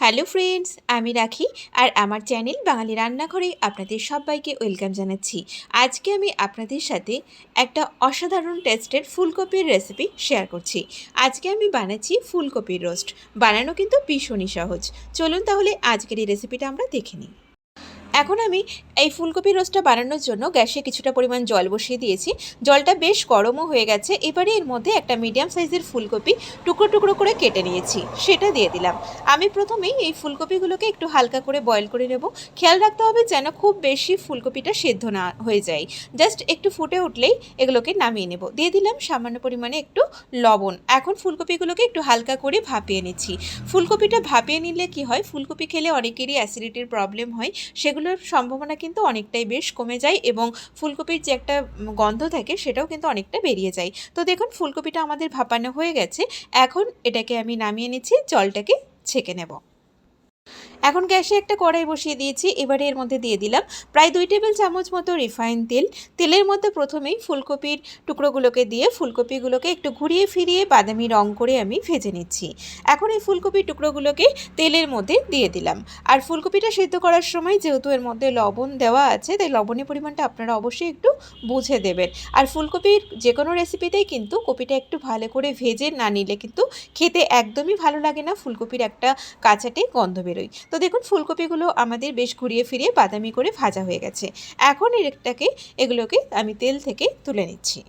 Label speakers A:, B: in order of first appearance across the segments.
A: Hello friends, আমি রাখি আর আমার চ্যানেল বাঙালি রান্নাঘরে আপনাদের সবাইকে ওয়েলকাম জানাচ্ছি। আজকে আমি আপনাদের সাথে একটা অসাধারণ টেস্টের ফুলকপির রেসিপি শেয়ার করছি। আজকে আমি বানাচ্ছি ফুলকপির রোস্ট। বানানো কিন্তু ভীষণই সহজ। চলুন তাহলে আজকের এই রেসিপিটা আমরা দেখে নিই। এখন আমি এই ফুলকপি রোস্টটা বানানোর জন্য গ্যাসে কিছুটা পরিমাণ জল বসিয়ে দিয়েছি। জলটা বেশ গরমও হয়ে গেছে। এবারে এর মধ্যে একটা মিডিয়াম সাইজের ফুলকপি টুকরো টুকরো করে কেটে নিয়েছি। সেটা দিয়ে দিলাম। আমি প্রথমেই এই ফুলকপিগুলোকে একটু হালকা করে বয়েল করে নেব। খেয়াল রাখতে হবে যেন খুব বেশি ফুলকপিটা সেদ্ধ না হয়ে যায়। জাস্ট একটু ফুটে উঠলেই এগুলোকে নামিয়ে নেব। দিয়ে দিলাম সামান্য পরিমাণে একটু লবণ। এখন ফুলকপিগুলোকে একটু হালকা করে ভাপিয়ে নিচ্ছি। ফুলকপিটা ভাপিয়ে নিলে কি হয়? ফুলকপি খেলে অনেকেরই অ্যাসিডিটির প্রবলেম হয়। সেগুলোর সম্ভাবনা কিন্তু অনেকটাই বেশ কমে যায় এবং ফুলকপির যে একটা গন্ধ থাকে সেটাও কিন্তু অনেকটা বেরিয়ে যায়। তো দেখুন, ফুলকপিটা আমাদের ভাপানো হয়ে গেছে। এখন এটাকে আমি নামিয়ে নিচ্ছি, জলটাকে ছেঁকে নেব। এখন গ্যাসে একটা কড়াই বসিয়ে দিয়েছি, এবারে এর মধ্যে দিয়ে দিলাম প্রায় দুই টেবিল চামচ মতো রিফাইন তেল। তেলের মধ্যে প্রথমেই ফুলকপির টুকরোগুলোকে দিয়ে ফুলকপিগুলোকে একটু ঘুরিয়ে ফিরিয়ে বাদামি রং করে আমি ভেজে নিচ্ছি। এখন এই ফুলকপির টুকরোগুলোকে তেলের মধ্যে দিয়ে দিলাম। আর ফুলকপিটা সেদ্ধ করার সময় যেহেতু এর মধ্যে লবণ দেওয়া আছে, তাই লবণের পরিমাণটা আপনারা অবশ্যই একটু বুঝে দেবেন। আর ফুলকপির যে কোনো রেসিপিতেই কিন্তু কপিটা একটু ভালো করে ভেজে না নিলে কিন্তু খেতে একদমই ভালো লাগে না, ফুলকপির একটা কাঁচাটে গন্ধ বেরোয়। তো দেখুন, ফুলকপিগুলো আমাদের বেশ ঘুরিয়ে ফিরিয়ে বাদামি করে ভাজা হয়ে গেছে। এখন এটাকে, এগুলোকে আমি তেল থেকে তুলে নিচ্ছি।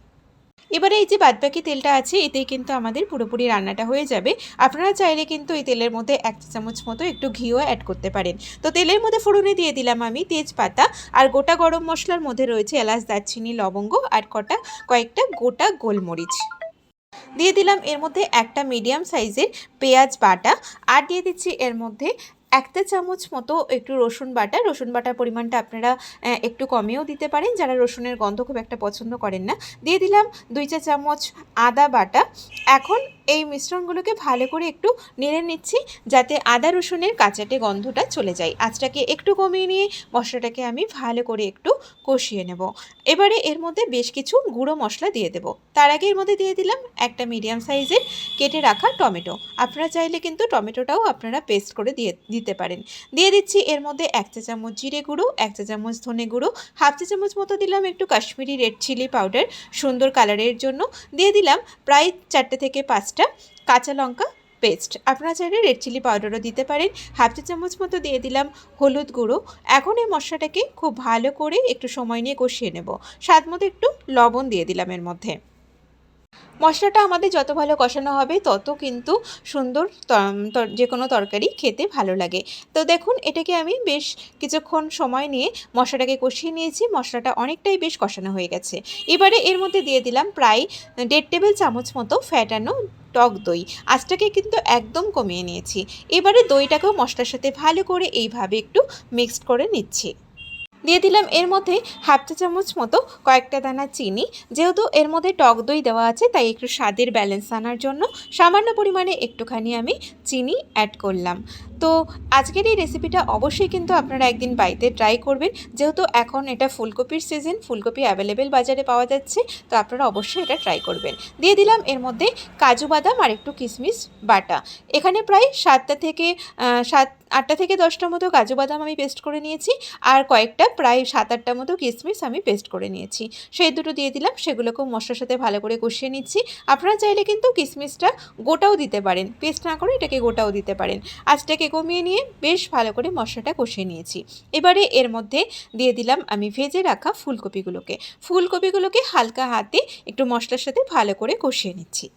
A: এবারে এই যে বাদবাকি তেলটা আছে, এতেই কিন্তু আমাদের পুরোপুরি রান্নাটা হয়ে যাবে। আপনারা চাইলে কিন্তু এই তেলের মধ্যে এক চামচ মতো একটু ঘিও অ্যাড করতে পারেন। তো তেলের মধ্যে ফোড়নে দিয়ে দিলাম আমি তেজপাতা আর গোটা গরম মশলার মধ্যে রয়েছে এলাচ, দারচিনি, লবঙ্গ আর কটা, কয়েকটা গোটা গোলমরিচ। দিয়ে দিলাম এর মধ্যে একটা মিডিয়াম সাইজের পেঁয়াজ বাটা আর দিয়ে দিচ্ছি এর মধ্যে একটা চামচ মতো একটু রসুন বাটা, রসুন বাটার পরিমাণটা আপনারা একটু কমেও দিতে পারেন। যারা রসুনের গন্ধ খুব একটা পছন্দ করেন না, দিয়ে দিলাম দুই চা চামচ আদা বাটা। এখন এই মিশ্রণগুলোকে ভালো করে একটু নেড়ে নিচ্ছি যাতে আদা রসুনের কাঁচাটে গন্ধটা চলে যায়। আঁচটাকে একটু কমিয়ে নিয়ে মশলাটাকে আমি ভালো করে একটু কষিয়ে নেব। এবারে এর মধ্যে বেশ কিছু গুঁড়ো মশলা দিয়ে দেবো। তার আগে এর মধ্যে দিয়ে দিলাম একটা মিডিয়াম সাইজের কেটে রাখা টমেটো। আপনারা চাইলে কিন্তু টমেটোটাও আপনারা পেস্ট করে দিয়ে, দিতে পারেন। দিয়ে দিচ্ছি এর মধ্যে এক চা চামচ জিরে গুঁড়ো, এক চা চামচ ধনে গুঁড়ো, হাফ চা চামচ মতো দিলাম একটু কাশ্মীরি রেড চিলি পাউডার সুন্দর কালারের জন্য। দিয়ে দিলাম প্রায় চারটে থেকে পাঁচটা কাঁচা লঙ্কা পেস্ট আপনারা চাইলে রেড চিলি পাউডারও দিতে পারেন। হাফ চা চামচ মতো দিয়ে দিলাম হলুদ গুঁড়ো। এখন এই মশলাটাকে খুব ভালো করে একটু সময় নিয়ে কষিয়ে নেব। স্বাদ মতো একটু লবণ দিয়ে দিলাম এর মধ্যে। মশলাটা আমাদের যত ভালো কষানো হবে, তত কিন্তু সুন্দর যে কোনো তরকারি খেতে ভালো লাগে। তো দেখুন, এটাকে আমি বেশ কিছুক্ষণ সময় নিয়ে মশলাটাকে কষিয়ে নিয়েছি, মশলাটা অনেকটাই বেশ কষানো হয়ে গেছে। এবারে এর মধ্যে দিয়ে দিলাম প্রায় দেড় টেবিল চামচ মতো ফ্যাটানো টক দই। আঁচটাকে কিন্তু একদম কমিয়ে নিয়েছি। এবারে দইটাকেও মশলার সাথে ভালো করে এইভাবে একটু মিক্সড করে নিচ্ছি। দিয়ে দিলাম এর মধ্যে হাফ চা চামচ মতো কয়েকটা দানা চিনি, যেহেতু এর মধ্যে টক দই দেওয়া আছে, তাই একটু স্বাদের ব্যালেন্স আনার জন্য সামান্য পরিমাণে একটুখানি আমি চিনি অ্যাড করলাম। তো আজকের এই রেসিপিটা অবশ্যই কিন্তু আপনারা একদিন বাড়িতে ট্রাই করবেন, যেহেতু এখন এটা ফুলকপির সিজন ফুলকপি অ্যাভেলেবেল বাজারে পাওয়া যাচ্ছে, তো আপনারা অবশ্যই এটা ট্রাই করবেন। দিয়ে দিলাম এর মধ্যে কাজু বাদাম আর একটু কিশমিশ বাটা। এখানে প্রায় সাতটা থেকে সাত আটটা থেকে দশটা মতো কাজু বাদাম আমি পেস্ট করে নিয়েছি, আর কয়েকটা প্রায় সাত আটটা মতো কিশমিশ আমি পেস্ট করে নিয়েছি। সেই দুটো দিয়ে দিলাম, সেগুলোকেও মশলার সাথে ভালো করে কষিয়ে নিচ্ছি। আপনারা চাইলে কিন্তু কিশমিশটা গোটাও দিতে পারেন। পেস্ট না করে এটাকে গোটাও দিতে পারেন। আঁচটাকে কমিয়ে নিয়ে বেশ ভালো করে মশলাটা কষিয়ে নিয়েছি। এবারে এর মধ্যে দিয়ে দিলাম আমি ভেজে রাখা ফুলকপিগুলোকে। ফুলকপিগুলোকে হালকা হাতে একটু মশলার সাথে ভালো করে কষিয়ে নিচ্ছি।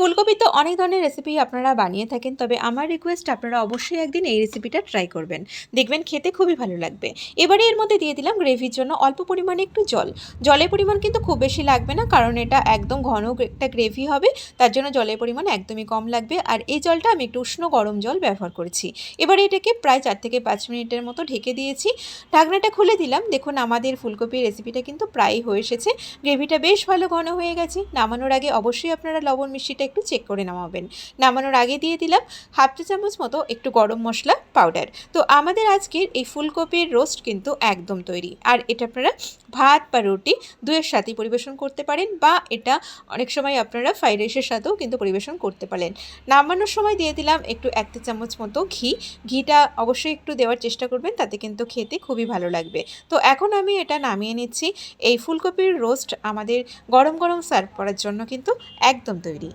A: ফুলকপি তো অনেক ধরনের রেসিপি আপনারা বানিয়ে থাকেন, তবে আমার রিকোয়েস্ট আপনারা অবশ্যই একদিন এই রেসিপিটা ট্রাই করবেন। দেখবেন খেতে খুবই ভালো লাগবে। এবারে এর মধ্যে দিয়ে দিলাম গ্রেভির জন্য অল্প পরিমাণে একটু জল। জলের পরিমাণ কিন্তু খুব বেশি লাগবে না, কারণ এটা একদম ঘন একটা গ্রেভি হবে, তার জন্য জলের পরিমাণ একদমই কম লাগবে। আর এই জলটা আমি একটু উষ্ণ গরম জল ব্যবহার করেছি। এবারে এটাকে প্রায় চার থেকে পাঁচ মিনিটের মতো ঢেকে দিয়েছি। ঢাকনাটা খুলে দিলাম। দেখুন, আমাদের ফুলকপির রেসিপিটা কিন্তু প্রায় হয়ে এসেছে। গ্রেভিটা বেশ ভালো ঘন হয়ে গেছে। নামানোর আগে অবশ্যই আপনারা লবণ মিষ্টিটা একটু চেক করে নামাবেন। নামানোর আগে দিয়ে দিলাম হাফ চা চামচ মতো একটু গরম মশলা পাউডার তো আমাদের আজকের এই ফুলকপির রোস্ট কিন্তু একদম তৈরি। আর এটা আপনারা ভাত বা রুটি দুয়ের সাথেই পরিবেশন করতে পারেন বা এটা অনেক সময় আপনারা ফ্রাইড রাইসের সাথেও কিন্তু পরিবেশন করতে পারেন। নামানোর সময় দিয়ে দিলাম একটু এক চামচ মতো ঘি। ঘিটা অবশ্যই একটু দেওয়ার চেষ্টা করবেন, তাতে কিন্তু খেতে খুবই ভালো লাগবে। তো এখন আমি এটা নামিয়ে নিচ্ছি। এই ফুলকপির রোস্ট আমাদের গরম গরম সার্ভ করার জন্য কিন্তু একদম তৈরি।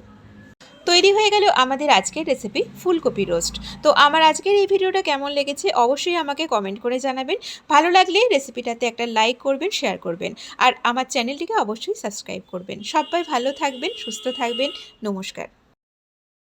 A: তৈরি হয়ে গেল আমাদের আজকের রেসিপি ফুলকপি রোস্ট তো আমার আজকের এই ভিডিওটা কেমন লেগেছে অবশ্যই আমাকে কমেন্ট করে জানাবেন। ভালো লাগলে রেসিপিটাতে একটা লাইক করবেন শেয়ার করবেন। আর আমার চ্যানেলটিকে অবশ্যই সাবস্ক্রাইব করবেন। সবাই ভালো থাকবেন, সুস্থ থাকবেন। নমস্কার।